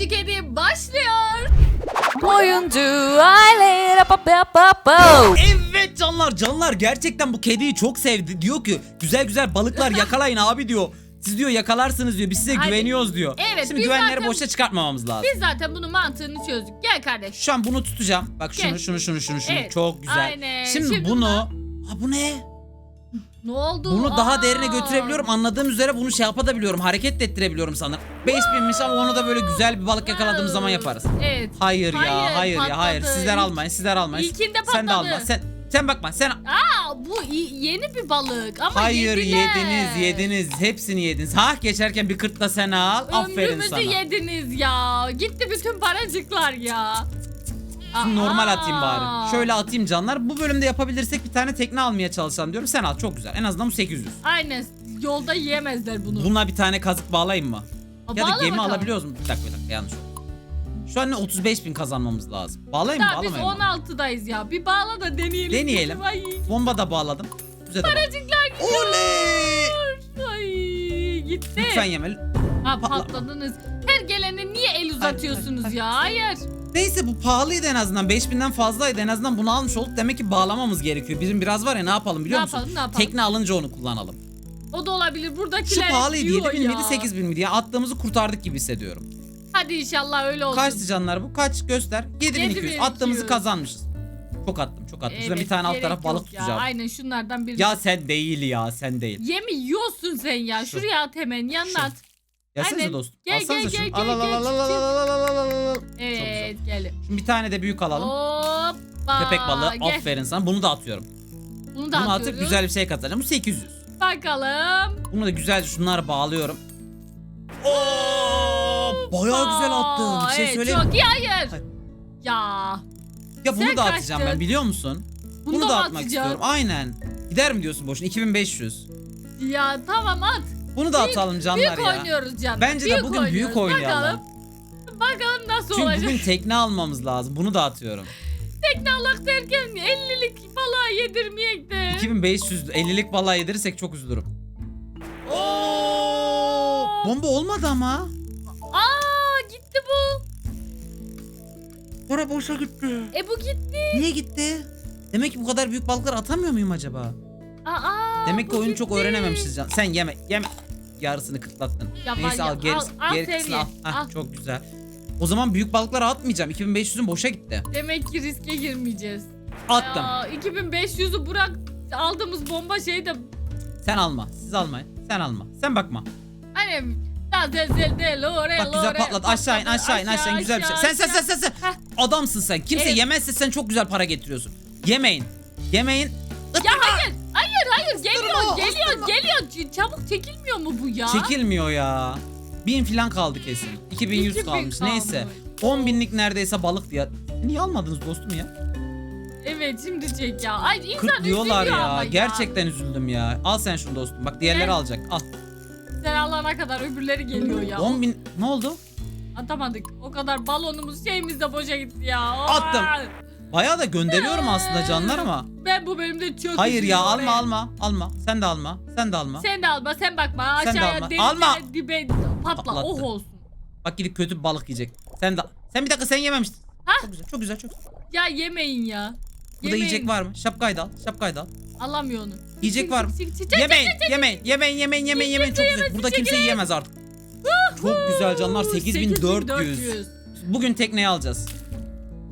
Balıkçı Kedi başlıyor. Oyuncu aile pa pa pa pa. Evet canlar canlar gerçekten bu kediyi çok sevdi. Diyor ki güzel güzel balıklar yakalayın abi diyor. Siz diyor yakalarsınız diyor. Biz size Aynen. güveniyoruz diyor. Evet, Şimdi biz güvenleri zaten- boşa çıkartmamamız lazım. Biz zaten bunun mantığını çözdük. Gel kardeş. Şu an bunu tutacağım. Bak şunu Gel. şunu şunu şunu şunu. Evet, Çok güzel. aynen. Şimdi, Şimdi bunu Ha bu ne? Ne oldu? Bunu daha Aa. derine götürebiliyorum. Anladığım üzere bunu şey yapabiliyorum. Hareket de ettirebiliyorum sanırım. 5000'miş ama onu da böyle güzel bir balık yakaladığımız zaman yaparız. Evet. Hayır, Hayır, ya, hayır ya, hayır. patladı. Sizler almayın, sizler almayın. İlkinde Sen de patladı. alma. Sen sen bakma. Sen Aa bu i- yeni bir balık ama Hayır yediler. yediniz yediniz hepsini yediniz. Ha geçerken bir kırk da sen al. Aferin Ömrümüzü sana. yediniz ya. Gitti bütün paracıklar ya. Şimdi normal atayım bari. Şöyle atayım canlar. Bu bölümde yapabilirsek bir tane tekne almaya çalışalım diyorum. Sen al çok güzel. En azından bu 800. Aynen. Yolda yiyemezler bunu. Buna bir tane kazık bağlayayım mı? Aa, Ya da bağla gemi bakalım. alabiliyoruz mu? Bir dakika bir dakika yanlış oldu. Şu an ne 35 bin kazanmamız lazım. Bağlayayım mı Daha biz bağlamayayım mı? 16'dayız ya. Bir bağla da deneyelim. Deneyelim. Ay, Bomba da bağladım. Güzel de bağladım. paracıklar gidiyor. Oley! Ay gitti. Lütfen yemeli. Ha Patla- patladınız. Her gelene niye el uzatıyorsunuz ya? Hayır. Neyse bu pahalıydı en azından. 5000'den fazlaydı. En azından bunu almış olduk. Demek ki bağlamamız gerekiyor. Bizim biraz var ya ne yapalım biliyor Ne musun? yapalım, ne yapalım? Tekne alınca onu kullanalım. O da olabilir. Şu Buradakiler pahalıydı. yiyor 7000 ya. miydi 8000 miydi ya? Attığımızı kurtardık gibi hissediyorum. Hadi inşallah öyle olsun. Kaçtı canlar bu? Kaç göster. 7200. 7200. Attığımızı kazanmışız. Çok attım çok attım. Şuradan bir tane alt gerek taraf balık yok ya. tutacağım. Aynen şunlardan biri. Ya sen değil ya sen değil. Yemi yiyorsun sen ya. Şu. Şuraya at hemen yanına Şu. at. Gelsenize Aynen. dostum. Gel, Alsanıza gel, şunu. gel, Al, gel, al, al, gel, al, al, al, al, al, al, al. Evet gel. Şimdi bir tane de büyük alalım. Hoppa. Köpek balığı. Gel. Aferin sana. Bunu da atıyorum. Bunu da Bunu atıyoruz. atıp güzel bir şey kazanacağım. Bu 800. Bakalım. Bunu da güzel şunları bağlıyorum. Oo, bayağı güzel attın. Bir şey evet, söyleyeyim. mi? Çok iyi hayır. Hayır. Ya. Ya bunu Sen da atacağım kaçtın. ben biliyor musun? Bunu, Bunu, da, atmak istiyorum. Aynen. Gider mi diyorsun boşuna? 2500. Ya tamam at. Bunu da Büyük- atalım canlar Büyük ya. oynuyoruz canım. Bence de bugün büyük oynuyoruz. oynayalım. Bakalım, bakalım nasıl Çünkü olacak. bugün tekne almamız lazım. Bunu da atıyorum. Tekne alak derken 50'lik balığa yedirmeyek de. 2500 50'lik balığa yedirirsek çok üzülürüm. Oo! Bomba olmadı ama. Aa gitti bu. Para boşa gitti. E bu gitti. Niye gitti? Demek ki bu kadar büyük balıklar atamıyor muyum acaba? Aa. Demek ki oyunu çok öğrenememişiz can. Sen yeme yeme. Yarısını kırtlattın. Ya Neyse ya, al gerisi, al, al gerisini seni, al. Hah, al. Çok güzel. O zaman büyük balıkları atmayacağım. 2500'ün boşa gitti. Demek ki riske girmeyeceğiz. Attım. Aa, 2500'ü bırak aldığımız bomba şeyi de Sen alma. Siz almayın. Sen alma. Sen bakma. hani değil oraya Bak güzel patlat. Aşağı in aşağı in aşağı in. Güzel bir şey. Sen sen sen sen sen. Heh. Adamsın sen. Kimse Evet. yemezse sen çok güzel para getiriyorsun. Yemeyin. Yemeyin. Ya hayır hayır hayır geliyor geliyor geliyor çabuk çekilmiyor mu bu ya? Çekilmiyor ya. 1000 falan kaldı kesin. 2100 2000 kalmış. kalmış. Neyse. 10 binlik neredeyse balık diye. Niye almadınız dostum ya? Evet şimdi çek ya. Ay insan 40 diyorlar üzülüyor ya. ama Gerçekten üzüldüm ya. Al sen şunu dostum. Bak diğerleri Gel. alacak. Al. Sen alana kadar öbürleri geliyor ya. 10 bin. Ne oldu? Atamadık. O kadar balonumuz şeyimiz de boşa gitti ya. Attım. Bayağı da gönderiyorum aslında canlar ama. Ben bu bölümde çok Hayır ya üzülüyorum. alma alma. Alma. Sen de alma. Sen de alma. Sen de alma sen bakma Sen de aşağıya alma. denize Alma. dibe patla Patlattı. oh olsun. Bak gidip kötü bir balık yiyecek. Sen de Sen bir dakika sen yememiştin. Ha? Çok güzel. Çok güzel. Çok güzel. Ya yemeyin ya. Burada yiyecek var mı? Şapkayı da al. Şapkayı da al. Alamıyor onu. Yiyecek var mı? Yemeyin, yemeyin, yemeyin, yemeyin, yemeyin, yemeyin. Çok güzel. Burada kimse yiyemez artık. Çok güzel canlar. 8400. 8400. Bugün tekneyi alacağız.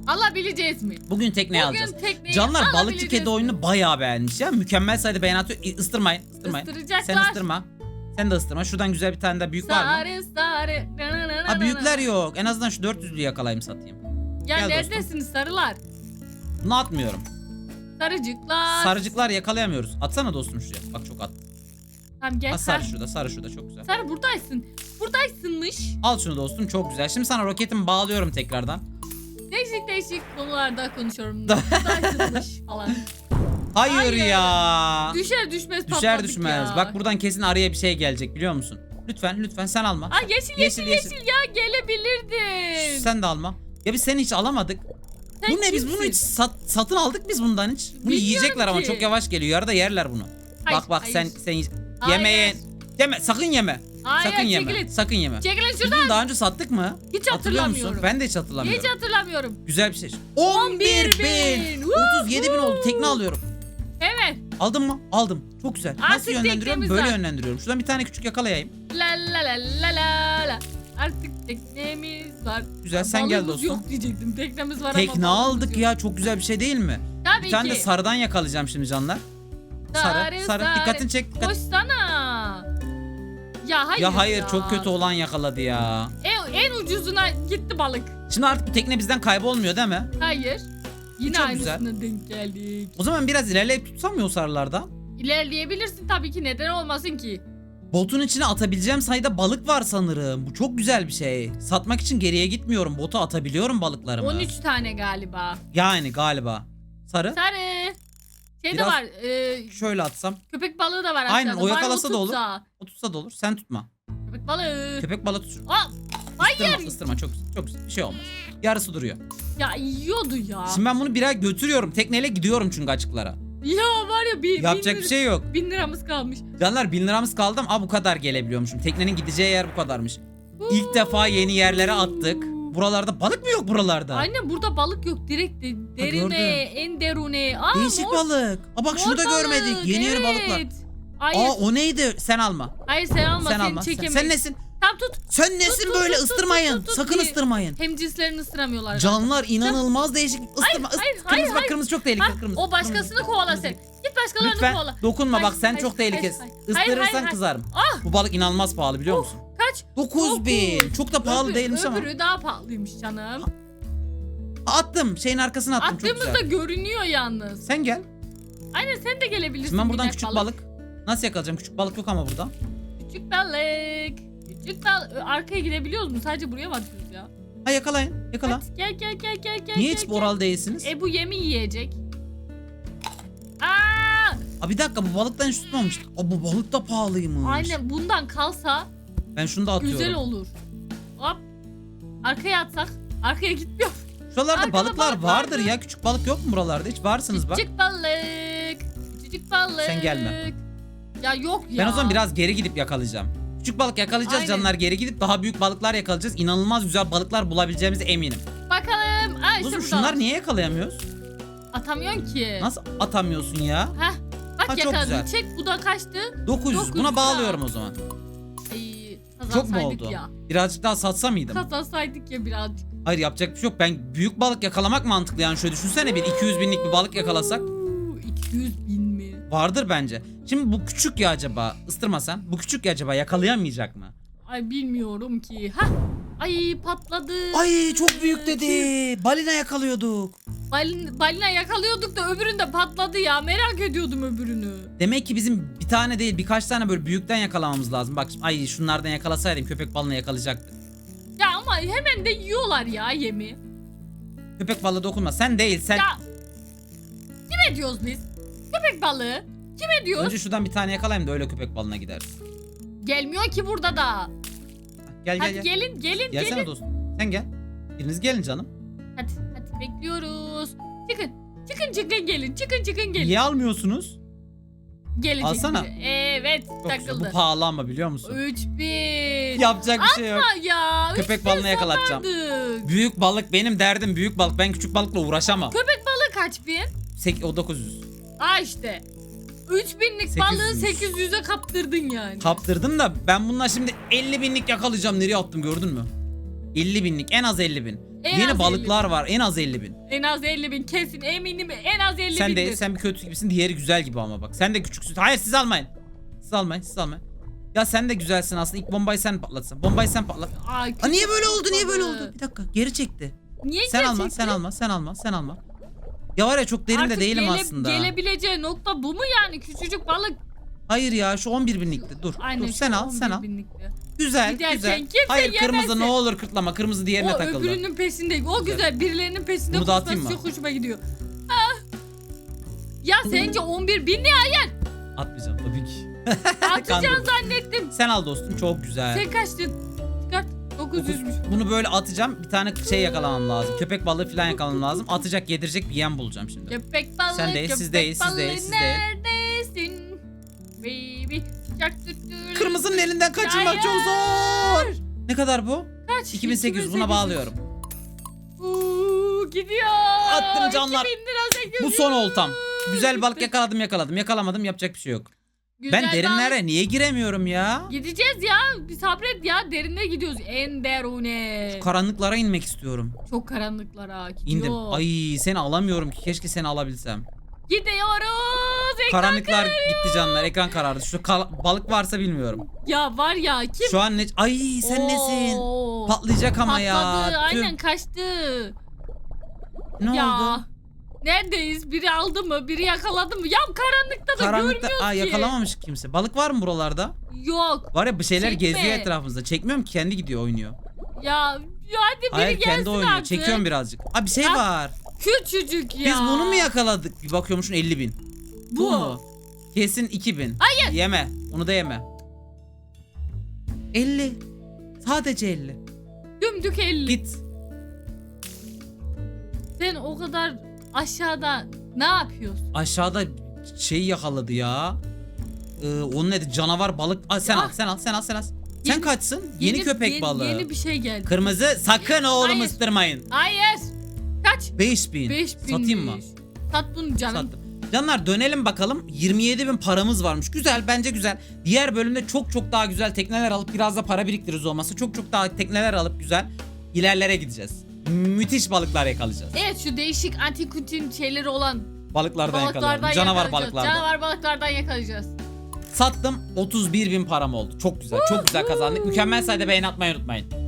Alabileceğiz mi? Bugün tekneyi alacağız. Bugün tekneyi Canlar balıkçı alabileceğiz kedi mi? oyununu bayağı beğenmiş ya. Mükemmel sayıda beğeni atıyor. İ- Isırmayın, ısırmayın. Isıracaklar. Sen ısırma. Sen de ısırma. Şuradan güzel bir tane daha büyük var mı? Sarı sarı. Ha büyükler yok. En azından şu 400'lü yakalayayım satayım. Ya Gel neredesiniz sarılar? Bunu atmıyorum. Sarıcıklar. Sarıcıklar yakalayamıyoruz. Atsana dostum şuraya. Bak çok at. Tamam gel Ha, sarı. sarı şurada, sarı şurada çok güzel. Sarı buradaysın. Buradaysınmış. Al şunu dostum çok güzel. Şimdi sana roketimi bağlıyorum tekrardan. Değişik değişik konularda konuşuyorum. Falan. Hayır, Hayır. ya. Düşer düşmez Düşer düşmez. ya. Bak buradan kesin araya bir şey gelecek biliyor musun? Lütfen lütfen sen alma. Aa yeşil yeşil Yeşil, yeşil, ya gelebilirdin. Sen de alma. Ya biz seni hiç alamadık. Sen bu ne biz bunu hiç sat- satın aldık biz bundan hiç. Bunu Bilmiyorum yiyecekler ama ki. çok yavaş geliyor. Yarıda yerler bunu. Hayır, bak bak hayır. sen sen Hayır. yemeyin. Yeme sakın yeme. Hayır sakın yeme. çekilin. Sakın yeme. Çekilin şuradan. bunu daha önce sattık mı? Hiç Hatırlıyor musun? Ben de hiç hatırlamıyorum. Hiç hatırlamıyorum. Güzel bir şey. 11 bin. 37 bin oldu. Tekne alıyorum. Evet. Aldın mı? Aldım. Çok güzel. Nasıl Artık yönlendiriyorum? teknemiz Böyle var. yönlendiriyorum. Şuradan bir tane küçük yakalayayım. La la la la la la. Artık teknemiz var. Güzel, sen gel Balığımız dostum. yok diyecektim. Teknemiz var ama Tekne balığımız aldık yok. ya. Çok güzel bir şey değil mi? Tabii Bir tane de ki. sarıdan yakalayacağım şimdi canlar. Sarı, sarı. Dikkatini çek. Dikkat. Koşsana. Ya hayır Ya hayır çok kötü olan yakaladı ya. En, en ucuzuna gitti balık. Şimdi artık bu tekne bizden kaybolmuyor değil mi? Hayır. Yine Çok aynısına denk geldik. O zaman biraz ilerleyip tutsam mı o sarılardan? İlerleyebilirsin tabii ki neden olmasın ki. Botun içine atabileceğim sayıda balık var sanırım. Bu çok güzel bir şey. Satmak için geriye gitmiyorum. Bota atabiliyorum balıklarımı. 13 tane galiba. Yani galiba. Sarı. Sarı. Şey Biraz- de var. e, Şöyle atsam. köpek balığı da var aşağıda. Aynen, o Var yakalasa da olur. tutsa. O tutsa da olur. Sen tutma. Köpek balığı. Köpek balığı tut. Aa, hayır. Isırma, ısırma. Çok. Çok. Bir şey olmaz. Yarısı duruyor. Ya yiyordu ya. Şimdi ben bunu birer götürüyorum. Tekneyle gidiyorum çünkü açıklara. Ya var ya bir, Yapacak bin, bir şey yok. bin liramız kalmış. Canlar bin liramız kaldı ama bu kadar gelebiliyormuşum. Teknenin gideceği yer bu kadarmış. İlk defa yeni yerlere attık. Buralarda balık mı yok buralarda? Aynen burada balık yok direkt de, derine en derune. Aa, Değişik mor- balık. Aa bak şunu mor da görmedik. balık, Yeni yeni balık var. evet. Hayır, Aa o neydi? Sen alma. hayır sen alma sen seni alma. Sen, çekemeyiz. sen nesin? Tam tut. Sen nesin tut, böyle tut, tut, ısırmayın. tut, tut, Sakın bir- ısırmayın. Hem cinslerini ısıramıyorlar. Canlar inanılmaz değişik. Isırma. hayır, hayır, kırmızı bak hayır. kırmızı çok Ha, tehlikeli kırmızı. o başkasını kovala sen. Git başkalarını Lütfen kovala. dokunma Hayır, bak sen hayır, çok hayır, tehlikelisin. hayır. Hayır, Isırırsan hayır, kızarım. Ah! Bu balık inanılmaz pahalı biliyor musun? Kaç? 9000. Çok da pahalı Öbür- değilmiş ama. Öbürü daha pahalıymış canım. Attım. Şeyin arkasına attım. Çok Attığımızda güzel. görünüyor yalnız. Sen gel. Aynen sen de gelebilirsin. Şimdi ben buradan küçük balık. Nasıl yakalayacağım? Küçük balık yok ama burada. Küçük balık. Küçük balık. Arkaya gidebiliyoruz mu? Sadece buraya mı atıyoruz ya? Ha yakalayın. Yakala. Hadi gel gel gel gel gel. Niye gel, hiç gel. oral değilsiniz? E bu yemi yiyecek. Aa! Aa, bir dakika bu balıktan hiç tutmamıştık. Aa, bu balık da pahalıymış. Aynen bundan kalsa Ben şunu da atıyorum. güzel olur. Hop. Arkaya atsak. Arkaya gitmiyor. Şuralarda Arkada balıklar balık vardır vardı. ya. Küçük balık yok mu buralarda? Hiç varsınız bak. Küçük balık. Küçük balık. Sen gelme. Ya yok ya. Ben o zaman biraz geri gidip yakalayacağım. Küçük balık yakalayacağız Aynen. canlar. Geri gidip daha büyük balıklar yakalayacağız. İnanılmaz güzel balıklar bulabileceğimize eminim. Bakalım. Aa işte Kuzum şunlar niye yakalayamıyoruz? Atamıyorsun ki. Nasıl atamıyorsun ya? Heh. Bak Ha, yakaladın. Çek bu da kaçtı. 900. 900 Buna bağlıyorum o zaman. Çok mu oldu? Ya. Birazcık daha satsa mıydım? Kazansaydık ya birazcık. Hayır yapacak bir şey yok. Ben büyük balık yakalamak mantıklı yani. Şöyle düşünsene bir 200 binlik bir balık yakalasak. Uuu, 200 bin mi? Vardır bence. Şimdi bu küçük ya acaba? Istırma sen. Bu küçük ya acaba yakalayamayacak mı? Ay bilmiyorum ki. Hah. Ay patladı. Ay çok büyük dedi. Balina yakalıyorduk. Balin, balina yakalıyorduk da öbüründe patladı ya. Merak ediyordum öbürünü. Demek ki bizim bir tane değil birkaç tane böyle büyükten yakalamamız lazım. Bak ay şunlardan yakalasaydım köpek balığını yakalayacaktı. Ya ama hemen de yiyorlar ya yemi. Köpek balığı dokunma. Sen değil sen. Ya kime diyoruz biz? Köpek balığı. Kime diyoruz? Önce şuradan bir tane yakalayayım da öyle köpek balığına gideriz. Gelmiyor ki burada da. Gel gel Hadi gel. gelin gelin Gelsene gelin. dostum. Sen gel. Biriniz gelin canım. Hadi hadi bekliyoruz. Çıkın. Çıkın çıkın gelin. Çıkın çıkın gelin. Niye almıyorsunuz? Gelin Alsana. Evet Çok güzel. takıldı. Bu pahalı ama biliyor musun? 3000. Yapacak bir şey yok. Ha ya. Köpek 3000 balığını yakalatacağım. satardık. Büyük balık benim derdim büyük balık. Ben küçük balıkla uğraşamam. Köpek balığı kaç bin? Sek o 900. Aa işte. 3000'lik 800'müş. balığı 800'e kaptırdın yani. Kaptırdım da ben bununla şimdi 50 binlik yakalayacağım. Nereye attım gördün mü? 50 binlik en az 50 bin. En Yeni az balıklar var en az 50 bin. En az 50 bin kesin eminim en az 50 Sen bindir. de sen bir kötü gibisin diğeri güzel gibi ama bak. Sen de küçüksün. Hayır siz almayın. Siz almayın siz almayın. Ya sen de güzelsin aslında. İlk bombayı sen patlatsın. Bombayı sen patlat. Ay, Aa, niye böyle oldu? Niye böyle oldu? Bir dakika. Geri çekti. Niye Sen alma, gerçekten? sen alma, sen alma, sen alma. Ya var ya çok derin de Artık değilim gele- aslında. Gelebileceği nokta bu mu yani? Küçücük balık. Hayır ya şu 11 binlikti. Dur. Aynen dur sen al, 11 sen al. binlikti. Güzel, Giderken güzel. kimse Hayır kırmızı yemezse. ne olur kırtlama. Kırmızı diğerine O takıldı. öbürünün pesindeyim. O Güzel. güzel. Birilerinin pesinde Bunu da koşması atayım mı? çok hoşuma gidiyor. Ah. Ya sence 11 bin ne? Atmayacağım tabii ki. Atacağını Kandırdım. zannettim. Sen al dostum çok güzel. Sen kaçtın? Çıkart. 900'müş. Bunu böyle atacağım. Bir tane şey yakalamam lazım. Köpek balığı falan yakalamam lazım. Atacak yedirecek bir yem bulacağım şimdi. Köpek balığı, Sen değil, siz köpek değil, siz balığı değil, siz değil. neredesin? Baby. Kırmızının elinden kaçırmak Hayır. çok zor. Ne kadar bu? Kaç? 2800 buna bağlıyorum. Uuu gidiyor. Attım canlar. 2000 lira 800. Bu son oltam. Güzel balık yakaladım yakaladım. Yakalamadım yapacak bir şey yok. Güzel Ben balık. derinlere niye giremiyorum ya? Gideceğiz ya. Bir sabret ya. Derine gidiyoruz. En derune. Karanlıklara inmek istiyorum. Çok karanlıklara gidiyor. İndim. Ay seni alamıyorum ki. Keşke seni alabilsem. Gidiyoruz. Ekran Karanlıklar kararıyor. gitti canlar. Ekran karardı. Şu kal- balık varsa bilmiyorum. Ya var ya kim? Şu an ne? Ay sen nesin? Oo. Patlayacak ama ya. Patladı. Tüh. Aynen kaçtı. Ne ya. oldu? Neredeyiz? Biri aldı mı? Biri yakaladı mı? Ya karanlıkta da Karanlıkta görmüyoruz Aa, ki. yakalamamış kimse. Balık var mı buralarda? Yok. Var ya bir şeyler Çekme. geziyor etrafımızda. Çekmiyorum ki kendi gidiyor oynuyor. Ya, ya hadi biri Hayır gelsin kendi oynuyor. artık. Çekiyorum birazcık. Aa bir şey Ya, var. Küçücük ya. Biz bunu mu yakaladık? Bir bakıyormuşsun 50 bin. Bu. mu? Kesin 2000. Hayır. Yeme. Onu da yeme. 50. Sadece 50. Dümdük 50. Git. Sen o kadar aşağıda ne yapıyorsun? Aşağıda şey yakaladı ya. Ee, onun neydi? Canavar balık. Aa, sen Ya. al, sen al, sen al, sen al. Sen Yeni- kaçsın? Yeni, köpek yeni- balığı. Yeni bir şey geldi. Kırmızı sakın oğlum Hayır. ıstırmayın. Hayır. Kaç? 5000. 5000. Satayım mı? Sat bunu canım. Sattım. Canlar dönelim bakalım. 27 bin paramız varmış. Güzel bence güzel. Diğer bölümde çok çok daha güzel tekneler alıp biraz da para biriktiririz olması. Çok çok daha tekneler alıp güzel ilerlere gideceğiz. Müthiş balıklar yakalayacağız. Evet şu değişik antikuntin şeyleri olan Balıklardan, balıklardan yakalayalım. Canavar balıklardan. Canavar balıklardan yakalayacağız. Sattım 31 bin param oldu. Çok güzel. Çok güzel kazandık. Mükemmel sayede beğeni atmayı unutmayın.